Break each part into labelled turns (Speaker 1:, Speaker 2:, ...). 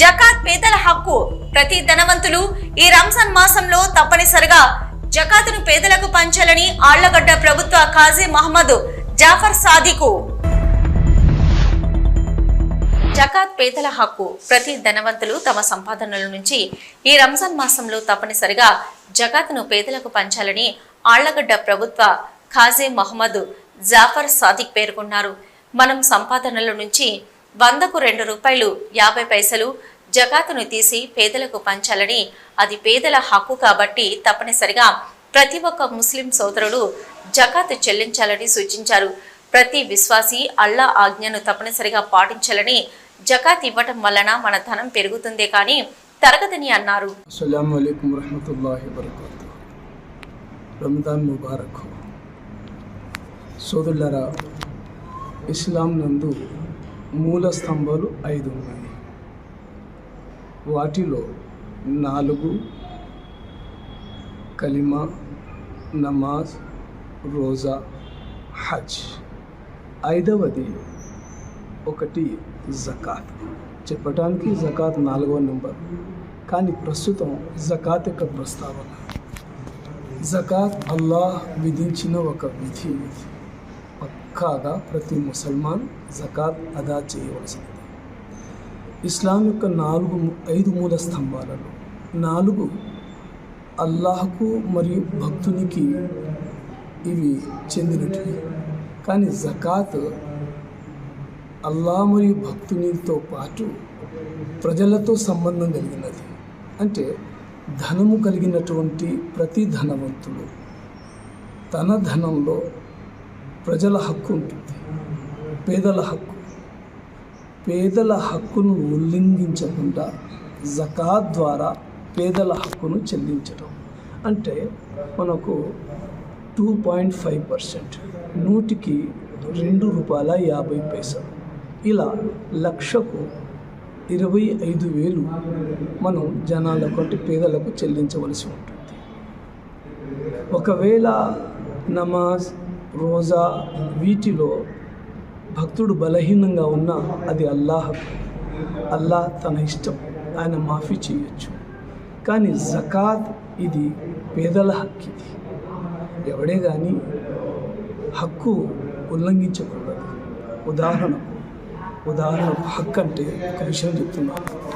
Speaker 1: జకాత్ పేదల హక్కు. ప్రతి ధనవంతులు ఈ రంజాన్ మాసంలో తప్పనిసరిగా జకాతును పేదలకు పంచాలని ఆళ్ళగడ్డ ప్రభుత్వ ఖాజీ మహమ్మద్ జాఫర్ సాదికు. జకాత్ పేదల హక్కు. ప్రతి ధనవంతులు తమ సంపాదనల నుంచి ఈ రంజాన్ మాసంలో తప్పనిసరిగా జకాత్ను పేదలకు పంచాలని ఆళ్ళగడ్డ ప్రభుత్వ ఖాజీ మహమ్మద్ జాఫర్ సాదిక్ పేర్కొన్నారు. మనం సంపాదనల నుంచి వందకు రెండు రూపాయలు యాభై పైసలు జకాతును తీసి పేదలకు పంచాలని అది పేదల హక్కు కాబట్టి తప్పనిసరిగా ప్రతి ఒక్క ముస్లిం సోదరుడు జకాత్ చెల్లించాలని సూచించారు. ప్రతి విశ్వాసి అల్లా ఆజ్ఞను తప్పనిసరిగా పాటించాలని జకాత్ ఇవ్వటం వలన మన ధనం పెరుగుతుందే కానీ తరగదని అన్నారు.
Speaker 2: రంజాన్ ముబారక్. సోదరులరా ఇస్లాం నందు మూల స్తంభాలు ఐదు ఉన్నాయి. వాటిలో నాలుగు కలిమా నమాజ్ రోజా హజ్. ఐదవది ఒకటి జకాత్. చెప్పటానికి జకాత్ నాలుగవ నెంబర్. కానీ ప్రస్తుతం జకాత్ యొక్క ప్రస్తావన. జకాత్ అల్లాహ్ విధించిన ఒక విధి ఇది. కాగా ప్రతి ముసల్మాన్ జకాత్ అదా చేయవలసింది ఇస్లాం యొక్క నాలుగు ఐదు మూల స్తంభాలలో నాలుగు అల్లాహకు మరియు భక్తునికి ఇవి చెందినటివి. కానీ జకాత్ అల్లా మరియు భక్తునితో పాటు ప్రజలతో సంబంధం కలిగినది. అంటే ధనము కలిగినటువంటి ప్రతి ధనవంతుడు తన ధనంలో ప్రజల హక్కు ఉంటుంది. పేదల హక్కు. పేదల హక్కును ఉల్లంఘించకుండా జకాత్ ద్వారా పేదల హక్కును చెల్లించడం అంటే మనకు టూ పాయింట్ ఫైవ్ పర్సెంట్ నూటికి రెండు రూపాయల యాభై పైసలు. ఇలా లక్షకు ఇరవై ఐదు వేలు మనం జనాలకు అంటే పేదలకు చెల్లించవలసి ఉంటుంది. ఒకవేళ నమాజ్ రోజా వీటిలో భక్తుడు బలహీనంగా ఉన్నా అది అల్లాహ్. అల్లాహ్ తన ఇష్టం. ఆయన మాఫీ చేయొచ్చు. కానీ జకాత్ ఇది పేదల హక్కు ఇది. ఎవడే కానీ హక్కు ఉల్లంఘించకూడదు. ఉదాహరణ ఉదాహరణకు హక్కు అంటే ఒక విషయం చెప్తున్నాను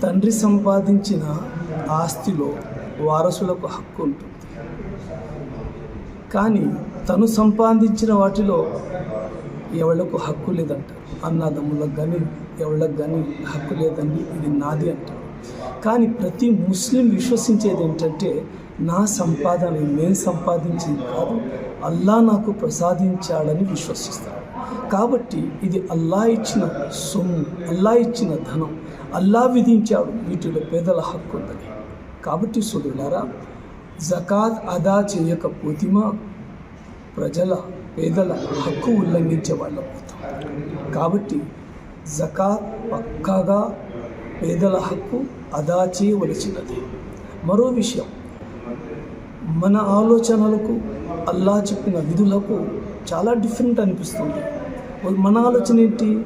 Speaker 2: తండ్రి సంపాదించిన ఆస్తిలో వారసులకు హక్కు ఉంటుంది. కానీ తను సంపాదించిన వాటిలో ఎవళ్ళకు హక్కు లేదంట. అన్నదమ్ములకు కానీ ఎవళ్ళకు కానీ హక్కు లేదండి. ఇది నాది అంటారు కానీ ప్రతి ముస్లిం విశ్వసించేది ఏంటంటే నా సంపాదన నేను సంపాదించింది కాదు అల్లా నాకు ప్రసాదించాడని విశ్వసిస్తాను కాబట్టి ఇది అల్లా ఇచ్చిన సొమ్ము అల్లా ఇచ్చిన ధనం అల్లా విధించాడు. వీటిలో పేదల హక్కు ఉందని. కాబట్టి సుడులారా జకాత్ అదా చేయకపోతేమా ప్రజల పేదల హక్కు ఉల్లంఘించే వాళ్ళం కాబట్టి జకాత్ పక్కాగా పేదల హక్కు అదా చేయవలసినది. మరో విషయం మన ఆలోచనలకు అల్లా చెప్పిన విధులకు చాలా డిఫరెంట్ అనిపిస్తుంది. మన ఆలోచన ఏంటి?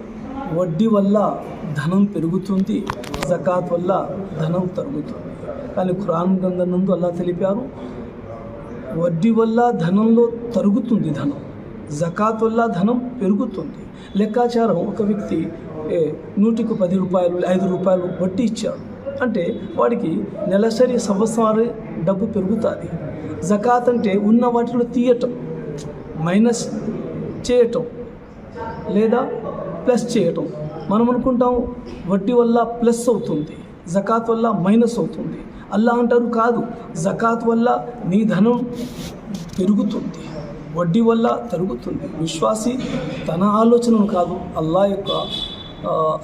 Speaker 2: వడ్డీ వల్ల ధనం పెరుగుతుంది జకాత్ వల్ల ధనం తరుగుతుంది. కానీ ఖురాన్ గ్రంథనందు అలా తెలిపారు. వడ్డీ వల్ల ధనంలో తరుగుతుంది ధనం. జకాత్ వల్ల ధనం పెరుగుతుంది. లెక్కాచారం ఒక వ్యక్తి ఏ, నూటికి పది రూపాయలు ఐదు రూపాయలు వడ్డీ ఇచ్చాడు. అంటే వాడికి నెలసరి సంవత్సరాలు డబ్బు పెరుగుతుంది. జకాత్ అంటే ఉన్న వాటిలో తీయటం మైనస్ చేయటం లేదా ప్లస్ చేయటం. మనం అనుకుంటాం వడ్డీ వల్ల ప్లస్ అవుతుంది జకాత్ వల్ల మైనస్ అవుతుంది. అల్లా అంటారు కాదు. జకాత్ వల్ల నీ ధనం పెరుగుతుంది. వడ్డీ వల్ల తరుగుతుంది. విశ్వాసి తన ఆలోచనను కాదు అల్లా యొక్క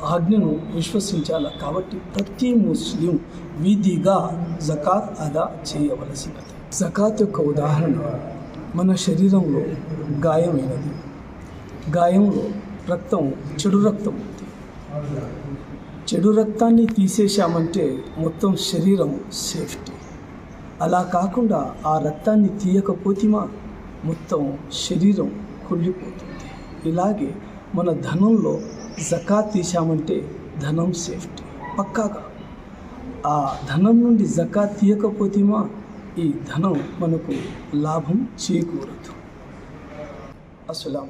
Speaker 2: ఆజ్ఞను విశ్వసించాలి. కాబట్టి ప్రతి ముస్లిం విధిగా జకాత్ అదా చేయవలసినది. జకాత్ యొక్క ఉదాహరణ మన శరీరంలో గాయమైనది. గాయంలో రక్తం చెడు రక్తం ఉంది. చెడు రక్తాన్ని తీసేశామంటే మొత్తం శరీరం సేఫ్టీ. అలా కాకుండా ఆ రక్తాన్ని తీయకపోతేమా? మొత్తం శరీరం కుళ్ళిపోతుంది. ఇలాగే మన ధనంలో జకాత్ తీశామంటే ధనం సేఫ్టీ. పక్కాగా. ఆ ధనం నుండి జకా తీయకపోతేమా? ఈ ధనం మనకు లాభం చేకూరదు. అస్సలం